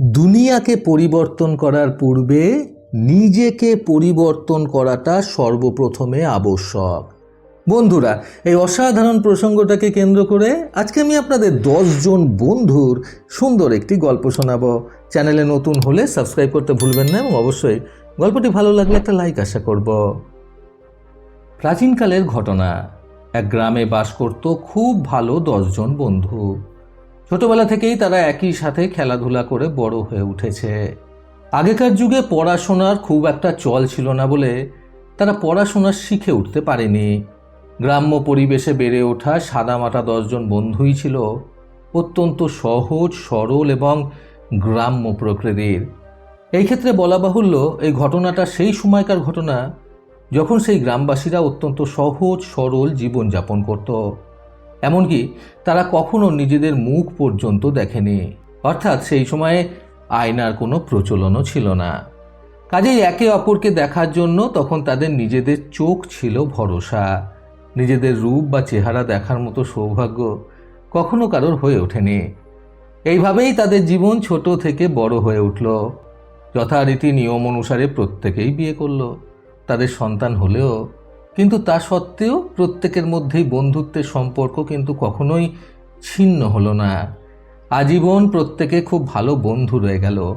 দুনিয়াকে পরিবর্তন করার পূর্বে নিজেকে পরিবর্তন করাটা সর্বপ্রথমে আবশ্যক। বন্ধুরা, এই অসাধারণ প্রসঙ্গটাকে কেন্দ্র করে আজকে আমি আপনাদের জন বন্ধুর সুন্দর একটি গল্প শোনাবো। চ্যানেলে নতুন হলে সাবস্ক্রাইব করতে ভুলবেন না এবং অবশ্যই গল্পটি ভালো লাগলে একটা লাইক আশা করব। প্রাচীনকালের ঘটনা। এক গ্রামে বাস করত খুব ভালো দশজন বন্ধু। ছোটবেলা থেকেই তারা একই সাথে খেলাধুলা করে বড় হয়ে উঠেছে। আগেকার যুগে পড়াশোনার খুব একটা চল ছিল না বলে তারা পড়াশোনা শিখে উঠতে পারেনি। গ্রাম্য পরিবেশে বেড়ে ওঠা সাদামাটা দশজন বন্ধুই ছিল অত্যন্ত সহজ, সরল এবং গ্রাম্য প্রকৃতির। এই ক্ষেত্রে বলা বাহুল্য, এই ঘটনাটা সেই সময়কার ঘটনা যখন সেই গ্রামবাসীরা অত্যন্ত সহজ, সরল জীবনযাপন করত। এমনকি তারা কখনো নিজেদের মুখ পর্যন্ত দেখেনি। অর্থাৎ সেই সময়ে আয়নার কোনো প্রচলনও ছিল না। কাজেই একে অপরকে দেখার জন্য তখন তাদের নিজেদের চোখ ছিল ভরসা। নিজেদের রূপ বা চেহারা দেখার মতো সৌভাগ্য কখনো কারোর হয়ে ওঠেনি। এইভাবেই তাদের জীবন ছোট থেকে বড় হয়ে উঠল। যথারীতি নিয়ম অনুসারে প্রত্যেকেই বিয়ে করল। তাদের সন্তান হলেও কিন্তু তা সত্ত্বেও প্রত্যেকের মধ্যেই বন্ধুত্বের সম্পর্ক কিন্তু কখনোই ছিন্ন হলো না। আজীবন প্রত্যেকে খুব ভালো বন্ধু রয়ে গেল।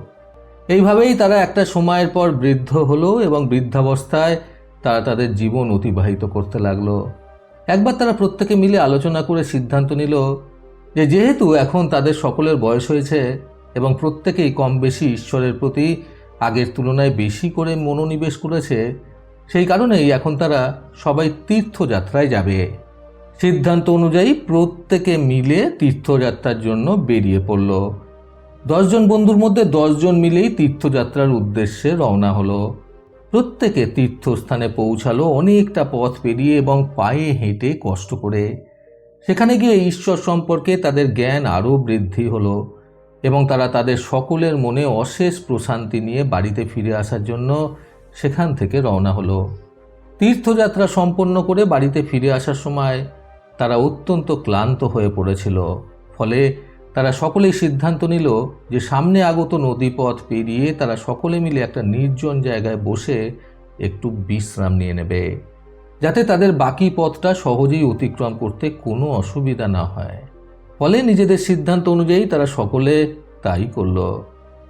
এইভাবেই তারা একটা সময়ের পর বৃদ্ধ হলো এবং বৃদ্ধাবস্থায় তারা তাদের জীবন অতিবাহিত করতে লাগল। একবার তারা প্রত্যেকে মিলে আলোচনা করে সিদ্ধান্ত নিল যে যেহেতু এখন তাদের সকলের বয়স হয়েছে এবং প্রত্যেকেই কম বেশি ঈশ্বরের প্রতি আগের তুলনায় বেশি করে মনোনিবেশ করেছে সেই কারণেই এখন তারা সবাই তীর্থযাত্রায় যাবে। সিদ্ধান্ত অনুযায়ী প্রত্যেকে মিলে তীর্থযাত্রার জন্য বেরিয়ে পড়ল। দশজন বন্ধুর মধ্যে দশজন মিলেই তীর্থযাত্রার উদ্দেশ্যে রওনা হলো। প্রত্যেকে তীর্থস্থানে পৌঁছালো, অনেকটা পথ পেরিয়ে এবং পায়ে হেঁটে কষ্ট করে। সেখানে গিয়ে ঈশ্বর সম্পর্কে তাদের জ্ঞান আরও বৃদ্ধি হলো এবং তারা তাদের সকলের মনে অশেষ প্রশান্তি নিয়ে বাড়িতে ফিরে আসার জন্য সেখান থেকে রওনা হলো। তীর্থযাত্রা সম্পন্ন করে বাড়িতে ফিরে আসার সময় তারা অত্যন্ত ক্লান্ত হয়ে পড়েছিল। ফলে তারা সকলেই সিদ্ধান্ত নিল যে সামনে আগত নদীপথ পেরিয়ে তারা সকলে মিলে একটা নির্জন জায়গায় বসে একটু বিশ্রাম নিয়ে নেবে, যাতে তাদের বাকি পথটা সহজেই অতিক্রম করতে কোনো অসুবিধা না হয়। ফলে নিজেদের সিদ্ধান্ত অনুযায়ী তারা সকলে তাই করল।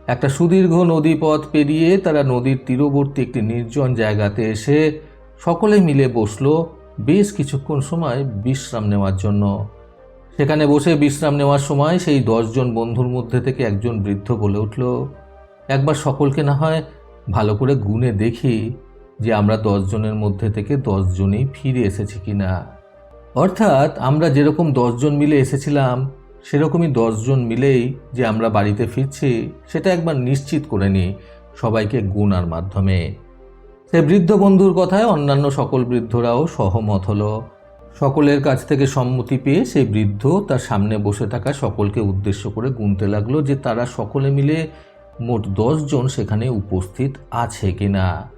একটা সুদীর্ঘ নদীপথ পেরিয়ে তারা নদীর তীরবর্তী একটি নির্জন জায়গাতে এসে সকলে মিলে বসল বেশ কিছুক্ষণ সময় বিশ্রাম নেওয়ার জন্য। সেখানে বসে বিশ্রাম নেওয়ার সময় সেই দশজন বন্ধুর মধ্যে থেকে একজন বৃদ্ধ বলে উঠল, একবার সকলকে না হয় ভালো করে গুনে দেখি যে আমরা দশজনের মধ্যে থেকে দশজনেই ফিরে এসেছি কিনা। অর্থাৎ আমরা যেরকম দশজন মিলে এসেছিলাম সেরকমই দশজন মিলেই যে আমরা বাড়িতে ফিরছি, সেটা একবার নিশ্চিত করে নিই সবাইকে গুণার মাধ্যমে। সে বৃদ্ধ বন্ধুর কথায় অন্যান্য সকল বৃদ্ধরাও সহমত হলো। সকলের কাছ থেকে সম্মতি পেয়ে সেই বৃদ্ধ তার সামনে বসে থাকা সকলকে উদ্দেশ্য করে গুনতে লাগল যে তারা সকলে মিলে মোট জন সেখানে উপস্থিত আছে কি না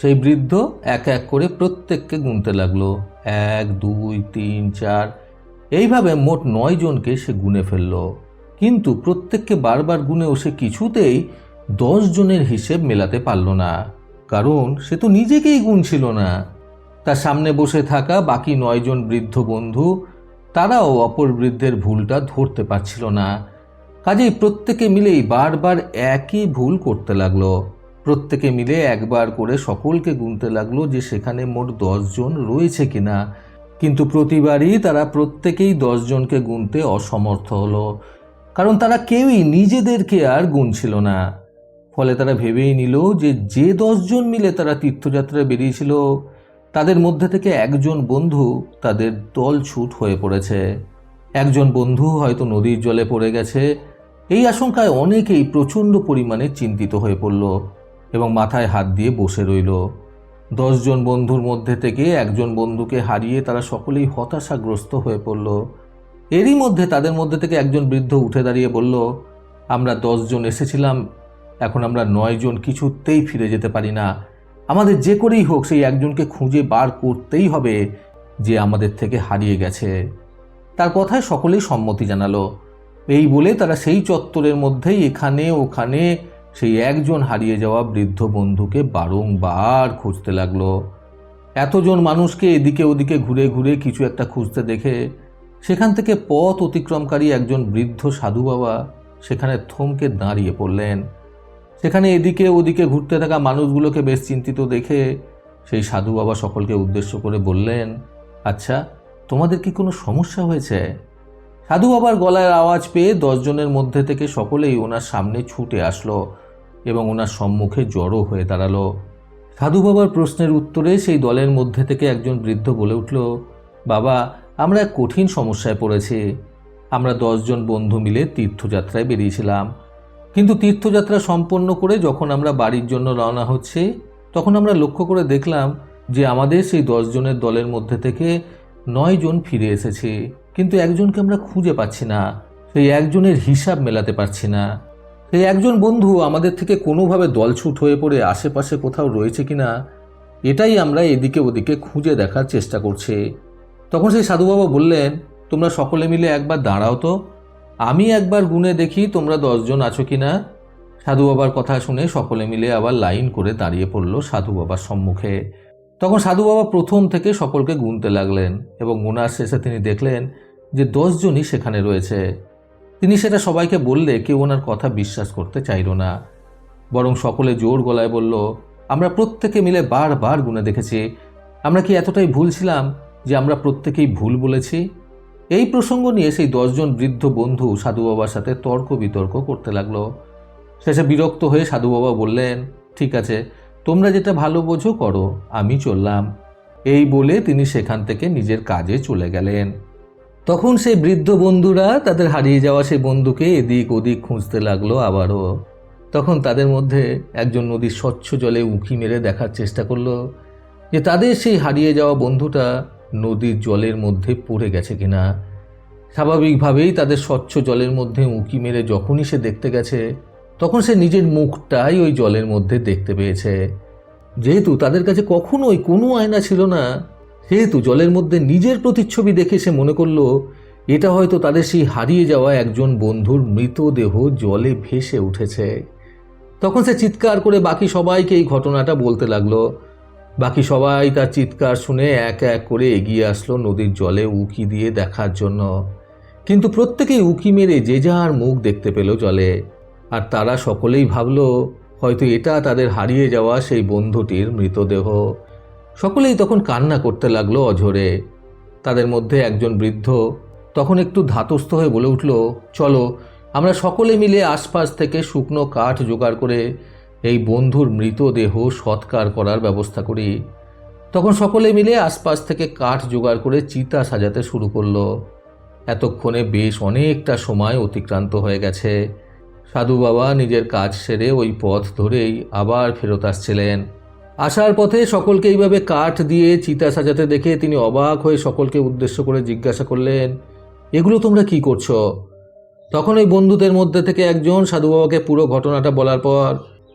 সেই বৃদ্ধ এক এক করে প্রত্যেককে গুনতে লাগল। এক, দুই, তিন, চার এইভাবে মোট নয় জনকে সে গুনে ফেলল। কিন্তু প্রত্যেককে বারবার গুনেও সে কিছুতেই দশ জনের হিসেব মেলাতে পারল না। কারণ সে তো নিজেকেই গুনছিল না। তার সামনে বসে থাকা বাকি নয়জন বৃদ্ধ বন্ধু, তারাও অপর বৃদ্ধের ভুলটা ধরতে পারছিল না। কাজেই প্রত্যেকে মিলেই বারবার একই ভুল করতে লাগল। প্রত্যেকে মিলে একবার করে সকলকে গুনতে লাগল যে সেখানে মোট জন রয়েছে কিনা। কিন্তু প্রতিবারই তারা প্রত্যেকেই দশজনকে গুনতে অসমর্থ হলো। কারণ তারা কেউই নিজেদেরকে আর গুনছিল না। ফলে তারা ভেবেই নিল যে যে দশজন মিলে তারা তীর্থযাত্রায় বেরিয়েছিল, তাদের মধ্যে থেকে একজন বন্ধু তাদের দল ছুট হয়ে পড়েছে। একজন বন্ধু হয়তো নদীর জলে পড়ে গেছে। এই আশঙ্কায় অনেকেই প্রচণ্ড পরিমাণে চিন্তিত হয়ে পড়ল এবং মাথায় হাত দিয়ে বসে রইল। দশজন বন্ধুর মধ্যে থেকে একজন বন্ধুকে হারিয়ে তারা সকলেই হতাশাগ্রস্ত হয়ে পড়ল। এরই মধ্যে তাদের মধ্যে থেকে একজন বৃদ্ধ উঠে দাঁড়িয়ে বলল, আমরা দশজন এসেছিলাম, এখন আমরা নয়জন কিছুতেই ফিরে যেতে পারি না। আমাদের যে করেই হোক সেই একজনকে খুঁজে বার করতেই হবে যে আমাদের থেকে হারিয়ে গেছে। তার কথায় সকলেই সম্মতি জানালো। এই বলে তারা সেই চত্বরের মধ্যেই এখানে ওখানে সেই একজন হারিয়ে যাওয়া বৃদ্ধ বন্ধুকে বারংবার খুঁজতে লাগল। এতজন মানুষকে এদিকে ওদিকে ঘুরে ঘুরে কিছু একটা খুঁজতে দেখে সেখান থেকে পথ অতিক্রমকারী একজন বৃদ্ধ সাধু বাবা সেখানে থমকে দাঁড়িয়ে পড়লেন। সেখানে এদিকে ওদিকে ঘুরতে থাকা মানুষগুলোকে বেশ চিন্তিত দেখে সেই সাধু বাবা সকলকে উদ্দেশ্য করে বললেন আচ্ছা তোমাদের কি কোনো সমস্যা হয়েছে? সাধু বাবার গলার আওয়াজ পেয়ে দশজনের মধ্যে থেকে সকলেই ওনার সামনে ছুটে আসলো। এবং ওনার সম্মুখে জড়ো হয়ে দাঁড়াল। সাধু বাবার প্রশ্নের উত্তরে সেই দলের মধ্যে থেকে একজন বৃদ্ধ বলে উঠল, বাবা, আমরা এক কঠিন সমস্যায় পড়েছি। আমরা দশজন বন্ধু মিলে তীর্থযাত্রায় বেরিয়েছিলাম। কিন্তু তীর্থযাত্রা সম্পন্ন করে যখন আমরা বাড়ির জন্য রওনা হচ্ছি, তখন আমরা লক্ষ্য করে দেখলাম যে আমাদের সেই দশজনের দলের মধ্যে থেকে নয় জন ফিরে এসেছে। কিন্তু একজনকে আমরা খুঁজে পাচ্ছি না। সেই একজনের হিসাব মেলাতে পারছি না। সেই একজন বন্ধু আমাদের থেকে কোনোভাবে দলছুট হয়ে পড়ে আশেপাশে কোথাও রয়েছে কিনা, এটাই আমরা এদিকে ওদিকে খুঁজে দেখার চেষ্টা করছি। তখন সেই সাধু বাবা বললেন, তোমরা সকলে মিলে একবার দাঁড়াও তো। আমি একবার গুনে দেখি তোমরা দশজন আছো কিনা। সাধু বাবার কথা শুনে সকলে মিলে আবার লাইন করে দাঁড়িয়ে পড়ল সাধু বাবার সম্মুখে। তখন সাধু বাবা প্রথম থেকে সকলকে গুনতে লাগলেন এবং গুনার শেষে তিনি দেখলেন যে দশজনই সেখানে রয়েছে। তিনি সেটা সবাইকে বললে কেউ ওনার কথা বিশ্বাস করতে চাইল না। বরং সকলে জোর গলায় বলল, আমরা প্রত্যেকে মিলে বারবার গুনে দেখেছি। আমরা কি এতটাই ভুল ছিলাম যে আমরা প্রত্যেকেই ভুল বলেছি? এই প্রসঙ্গ নিয়ে সেই দশজন বৃদ্ধ বন্ধু সাধু বাবার সাথে তর্ক বিতর্ক করতে লাগল। শেষে বিরক্ত হয়ে সাধু বাবা বললেন, ঠিক আছে, তোমরা যেটা ভালো বোঝো করো, আমি চললাম। এই বলে তিনি সেখান থেকে নিজের কাজে চলে গেলেন। তখন সেই বৃদ্ধ বন্ধুরা তাদের হারিয়ে যাওয়া সেই বন্ধুকে এদিক ওদিক খুঁজতে লাগল আবারও। তখন তাদের মধ্যে একজন নদীর স্বচ্ছ জলে উঁকি মেরে দেখার চেষ্টা করল যে তাদের সেই হারিয়ে যাওয়া বন্ধুটা নদীর জলের মধ্যে পড়ে গেছে কিনা। স্বাভাবিকভাবেই তাদের স্বচ্ছ জলের মধ্যে উঁকি মেরে যখনই সে দেখতে গেছে, তখন সে নিজের মুখটাই ওই জলের মধ্যে দেখতে পেয়েছে। যেহেতু তাদের কাছে কখনোই কোনো আয়না ছিল না সেহেতু জলের মধ্যে নিজের প্রতিচ্ছবি দেখে সে মনে করল, এটা হয়তো তাদের সেই হারিয়ে যাওয়া একজন বন্ধুর মৃতদেহ জলে ভেসে উঠেছে। তখন সে চিৎকার করে বাকি সবাইকে এই ঘটনাটা বলতে লাগল। বাকি সবাই তার চিৎকার শুনে এক এক করে এগিয়ে আসলো নদীর জলে উকি দিয়ে দেখার জন্য। কিন্তু প্রত্যেকেই উকি মেরে যে যার মুখ দেখতে পেল জলে। আর তারা সকলেই ভাবলো, হয়তো এটা তাদের হারিয়ে যাওয়া সেই বন্ধুটির মৃতদেহ। সকলেই তখন কান্না করতে লাগল অঝরে। তাদের মধ্যে একজন বৃদ্ধ তখন একটু ধাতস্থ হয়ে বলে উঠল, চলো, আমরা সকলে মিলে আশপাশ থেকে শুকনো কাঠ জোগাড় করে এই বন্ধুর মৃতদেহ সৎকার করার ব্যবস্থা করি। তখন সকলে মিলে আশপাশ থেকে কাঠ জোগাড় করে চিতা সাজাতে শুরু করল। এতক্ষণে বেশ অনেকটা সময় অতিক্রান্ত হয়ে গেছে। সাধু বাবা নিজের কাজ সেরে ওই পথ ধরেই আবার ফেরত আসছিলেন। আসার পথে সকলকে এইভাবে কাঠ দিয়ে চিতা সাজাতে দেখে তিনি অবাক হয়ে সকলকে উদ্দেশ্য করে জিজ্ঞাসা করলেন, এগুলো তোমরা কি করছ? তখন ওই বন্ধুদের মধ্যে থেকে একজন সাধু বাবাকে পুরো ঘটনাটা বলার পর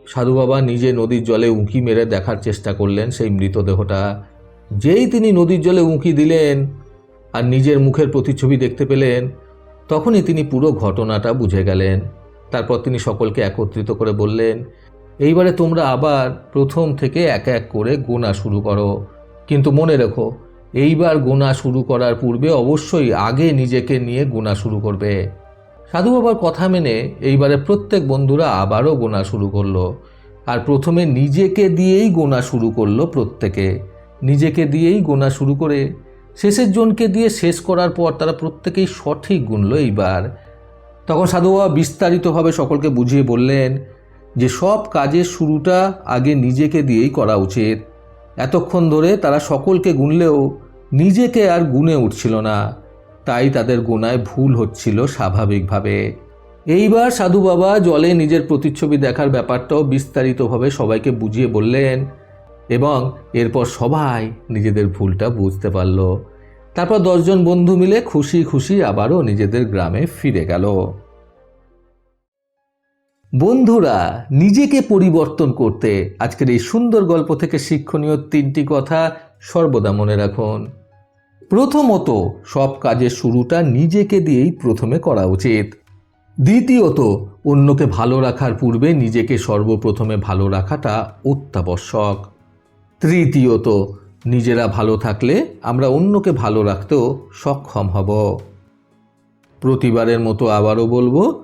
সাধু বাবা নিজে নদীর জলে উঁকি মেরে দেখার চেষ্টা করলেন সেই মৃতদেহটা, যেই তিনি নদীর জলে উঁকি দিলেন আর নিজের মুখের প্রতিচ্ছবি দেখতে পেলেন, তখনই তিনি পুরো ঘটনাটা বুঝে গেলেন। তারপর তিনি সকলকে একত্রিত করে বললেন এইবারে তোমরা আবার প্রথম থেকে এক এক করে গোনা শুরু করো। কিন্তু মনে রেখো, এইবার গোনা শুরু করার পূর্বে অবশ্যই আগে নিজেকে নিয়ে গোনা শুরু করবে। সাধু বাবার কথা মেনে এইবারে প্রত্যেক বন্ধুরা আবারও গোনা শুরু করল। আর প্রথমে নিজেকে দিয়েই গোনা শুরু করল প্রত্যেকে। নিজেকে দিয়েই গোনা শুরু করে শেষের জনকে দিয়ে শেষ করার পর তারা প্রত্যেকেই সঠিক গুনলো এইবার। তখন সাধু বাবা বিস্তারিতভাবে সকলকে বুঝিয়ে বললেন যে সব কাজের শুরুটা আগে নিজেকে দিয়েই করা উচিত। এতক্ষণ ধরে তারা সকলকে গুনলেও নিজেকে আর গুনে উঠছিল না। তাই তাদের গোনায় ভুল হচ্ছিল স্বাভাবিকভাবে। এইবার সাধু বাবা জলে নিজের প্রতিচ্ছবি দেখার ব্যাপারটাও বিস্তারিতভাবে সবাইকে বুঝিয়ে বললেন এবং এরপর সবাই নিজেদের ভুলটা বুঝতে পারল। তারপর দশজন বন্ধু মিলে খুশি খুশি আবারও নিজেদের গ্রামে ফিরে গেল। বন্ধুরা, নিজেকে পরিবর্তন করতে আজকের এই সুন্দর গল্প থেকে শিক্ষণীয় তিনটি কথা সর্বদা মনে রাখুন। প্রথমত, সব কাজের শুরুটা নিজেকে দিয়েই প্রথমে করা উচিত। দ্বিতীয়ত, অন্যকে ভালো রাখার পূর্বে নিজেকে সর্বপ্রথমে ভালো রাখাটা অত্যাবশ্যক। তৃতীয়ত, নিজেরা ভালো থাকলে আমরা অন্যকে ভালো রাখতেও সক্ষম হব। প্রতিবারের মতো আবারও বলব